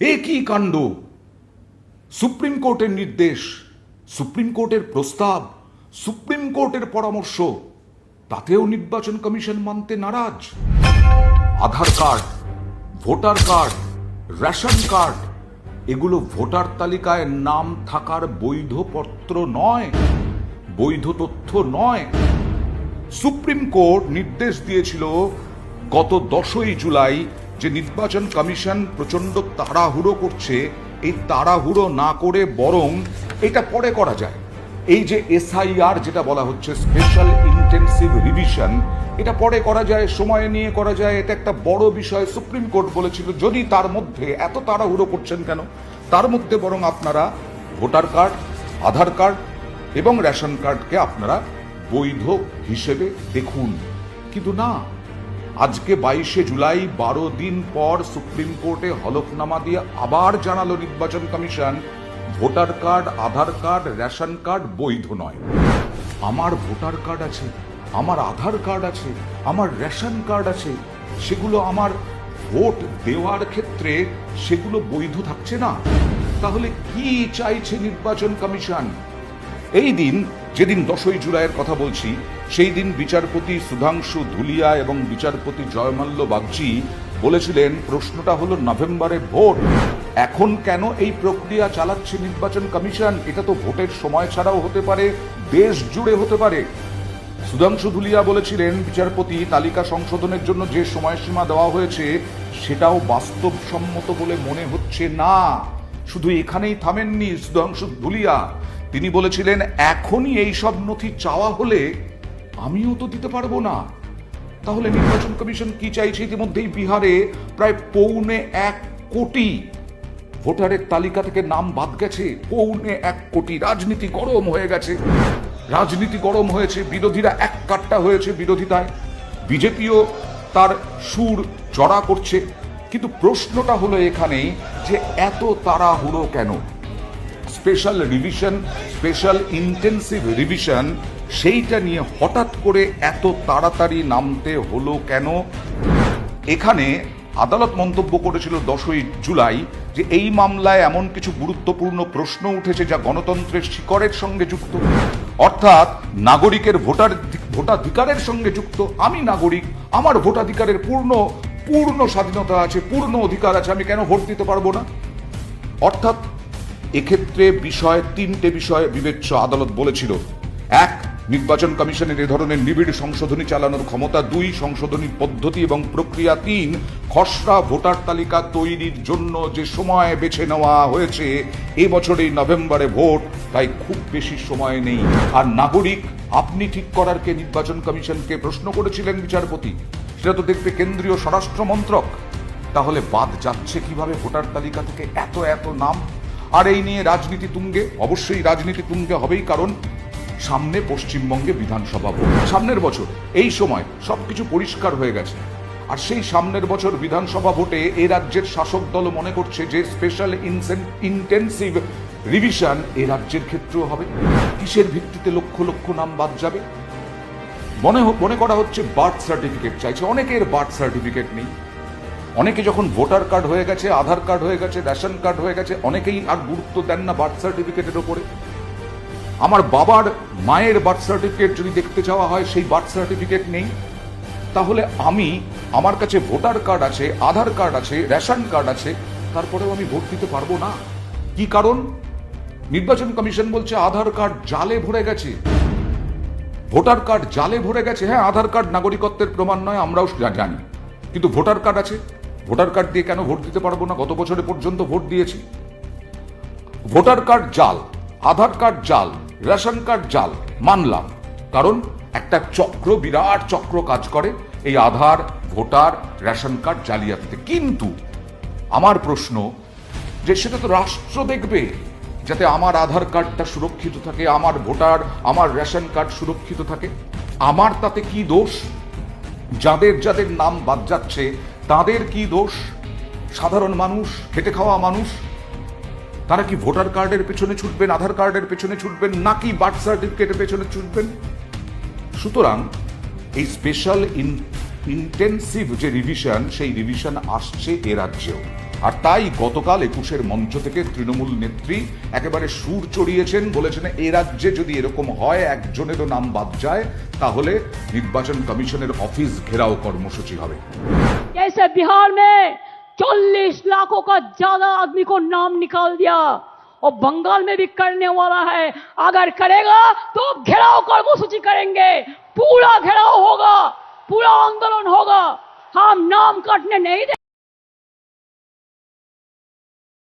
এ কি কাণ্ড? সুপ্রিম কোর্টের নির্দেশ, সুপ্রিম কোর্টের প্রস্তাব, সুপ্রিম কোর্টের পরামর্শ, তাতেও নির্বাচন কমিশন মানতে নারাজ। Aadhaar card, voter card, ration card, এগুলো ভোটার তালিকায় নাম থাকার বৈধ পত্র নয়, বৈধ তথ্য নয়। সুপ্রিম কোর্ট নির্দেশ দিয়েছিল, গত দশই জুলাই যে নির্বাচন কমিশন প্রচণ্ড তাড়াহুড়ো করছে, এই তাড়াহুড়ো না করে বরং এটা পরে করা যায়। এই যে এসআইআর যেটা বলা হচ্ছে স্পেশাল ইন্টেন্সিভ রিভিশন এটা পরে করা যায়, সময় নিয়ে করা যায়, এটা একটা বড় বিষয়, সুপ্রিম কোর্ট বলেছিল, যদি তার মধ্যে এত তাড়াহুড়ো করছেন কেন? তার মধ্যে বরং আপনারা ভোটার কার্ড, আধার কার্ড এবং রেশন কার্ডকে আপনারা বৈধ হিসেবে দেখুন। কিন্তু না আজকে বাইশে জুলাই, বারো দিন পর সুপ্রিম কোর্টে হলফনামা দিয়ে আবার জানালো নির্বাচন commission. Voter card, Aadhaar card, ration card বৈধ নয়। আমার ভোটার কার্ড আছে, আমার আধার কার্ড আছে, আমার রেশন কার্ড আছে, সেগুলো আমার ভোট দেওয়ার ক্ষেত্রে সেগুলো বৈধ থাকছে না। তাহলে কি চাইছে নির্বাচন কমিশন? এই দিন যেদিন দশই জুলাইয়ের কথা বলছি, সেই দিন বিচারপতি সুধাংশু ধুলিয়া এবং বিচারপতি জয়মাল্য বাগচি বলেছিলেন, প্রশ্নটা হলো নভেম্বরে ভোট। এখন কেন এই প্রক্রিয়া চালাচ্ছে নির্বাচন কমিশন? এটা তো ভোটের সময় ছাড়াও হতে পারে, দেশ জুড়ে হতে পারে। সুধাংশু ধুলিয়া বলেছিলেন, বিচারপতি তালিকা সংশোধনের জন্য যে সময়সীমা দেওয়া হয়েছে, সেটাও বাস্তবসম্মত বলে মনে হচ্ছে না। শুধু এখানেই থামেননি সুধাংশু ধুলিয়া। তিনি বলেছিলেন, এখনই এই সব নথি চাওয়া হলে আমিও তো দিতে পারব না। তাহলে নির্বাচন কমিশন কি চাইছে ইতিমধ্যেই বিহারে প্রায় পৌনে এক কোটি ভোটারের তালিকা থেকে নাম বাদ গেছে। পৌনে এক কোটি। রাজনীতি গরম হয়ে গেছে। রাজনীতি গরম হয়েছে। বিরোধীরা এক কাট্টা হয়েছে বিরোধিতায়। বিজেপিও তার সুর চড়া করছে। কিন্তু প্রশ্নটা হলো এখানেই যে এত তাড়াহুড়ো কেন? Special revision special intensive revision সেইটা নিয়ে হঠাৎ করে এত তাড়াতাড়ি নামতে হলো কেন? এখানে আদালত মন্তব্য করেছিল দশই জুলাই যে এই মামলায় এমন কিছু গুরুত্বপূর্ণ প্রশ্ন উঠেছে যা গণতন্ত্রের শিকড়ের সঙ্গে যুক্ত। অর্থাৎ নাগরিকের ভোটার ভোটাধিকারের সঙ্গে যুক্ত। আমি নাগরিক, আমার ভোটাধিকারের পূর্ণ পূর্ণ স্বাধীনতা আছে, পূর্ণ অধিকার আছে, আমি কেন ভোট দিতে পারব না? অর্থাৎ এক্ষেত্রে বিষয়, তিনটে বিষয় বিবেচ্য আদালত বলেছিল। এক, নির্বাচন কমিশনের এ ধরনের নিবিড় সংশোধনী চালানোর ক্ষমতা। দুই, সংশোধনী পদ্ধতি এবং প্রক্রিয়া। তিন, খসড়া ভোটার তালিকা তৈরির জন্য যে সময় বেছে নেওয়া হয়েছে, এ বছরেই নভেম্বরে ভোট, তাই খুব বেশি সময় নেই। আর নাগরিক, আপনি ঠিক করার কে নির্বাচন কমিশনকে প্রশ্ন করেছিলেন বিচারপতি? সেটা তো দেখবে কেন্দ্রীয় স্বরাষ্ট্র মন্ত্রক। তাহলে বাদ যাচ্ছে কীভাবে ভোটার তালিকা থেকে এত এত নাম? আর এই নিয়ে রাজনীতি তুঙ্গে। অবশ্যই রাজনীতি তুঙ্গে হবেই, কারণ সামনে পশ্চিমবঙ্গে বিধানসভা ভোট। সামনের বছর, এই সময় সবকিছু পরিষ্কার হয়ে গেছে। আর সেই সামনের বছর বিধানসভা ভোটে এ রাজ্যের শাসক দল মনে করছে যে স্পেশাল ইন্টেন্সিভ রিভিশন এ রাজ্যের ক্ষেত্রেও হবে। কিসের ভিত্তিতে লক্ষ লক্ষ নাম বাদ যাবে? মনে মনে করা হচ্ছে বার্থ সার্টিফিকেট চাইছে। অনেকের বার্থ সার্টিফিকেট নেই। অনেকে যখন ভোটার কার্ড হয়ে গেছে, আধার কার্ড হয়ে গেছে, রেশন কার্ড হয়ে গেছে, অনেকেই আর গুরুত্ব দেন না বার্থ সার্টিফিকেটের ওপরে। আমার বাবার মায়ের বার্থ সার্টিফিকেট যদি দেখতে চাওয়া হয়, সেই বার্থ সার্টিফিকেট নেই। তাহলে আমি, আমার কাছে ভোটার কার্ড আছে, আধার কার্ড আছে, রেশন কার্ড আছে, তারপরেও আমি ভোট দিতে পারব না। কি কারণ? নির্বাচন কমিশন বলছে, আধার কার্ড জালে ভরে গেছে। ভোটার কার্ড জালে ভরে গেছে। হ্যাঁ আধার কার্ড নাগরিকত্বের প্রমাণ নয়, আমরাও জানি। কিন্তু ভোটার কার্ড আছে। ভোটার কার্ড দিয়ে কেন ভোট দিতে পারব না? গত বছরে পর্যন্ত ভোট দিয়েছি। ভোটার কার্ড জাল, আধার কার্ড জাল, রেশন কার্ড জাল, মানলাম। কারণ একটা চক্র, বিরাট চক্র কাজ করে এই আধার, ভোটার, রেশন কার্ড জালিয়াতিতে। কিন্তু আমার প্রশ্ন, যে সেটা তো রাষ্ট্র দেখবে, যাতে আমার আধার কার্ডটা সুরক্ষিত থাকে, আমার ভোটার, আমার রেশন কার্ড সুরক্ষিত থাকে। আমার তাতে কি দোষ? যাদের যাদের নাম বাদ যাচ্ছে তাদের কি দোষ? সাধারণ মানুষ, খেটে খাওয়া মানুষ? তারা কি ভোটার কার্ডের পেছনে ছুটবেন, আধার কার্ডের পেছনে ছুটবেন, নাকি বার্থ সার্টিফিকেটের পেছনে ছুটবেন? সুতরাং এই স্পেশাল ইন ইন্টেন্সিভ যে রিভিশন সেই রিভিশন আসছে এ রাজ্যেও। আর তাই গতকাল একুশের মঞ্চ থেকে তৃণমূল নেত্রী একেবারে সুর চড়িয়েছেন বলেছেন এ রাজ্যে যদি এরকম হয় একজনেরও নাম বাদ যায় তাহলে নির্বাচন কমিশনের অফিস ঘেরাও কর্মসূচি হবে जैसे बिहार में 40 लाखों का ज्यादा आदमी को नाम निकाल दिया और बंगाल में भी करने वाला है अगर करेगा तो घेराव कर्मसूची करेंगे पूरा घेराव होगा पूरा आंदोलन होगा हम नाम काटने नहीं दे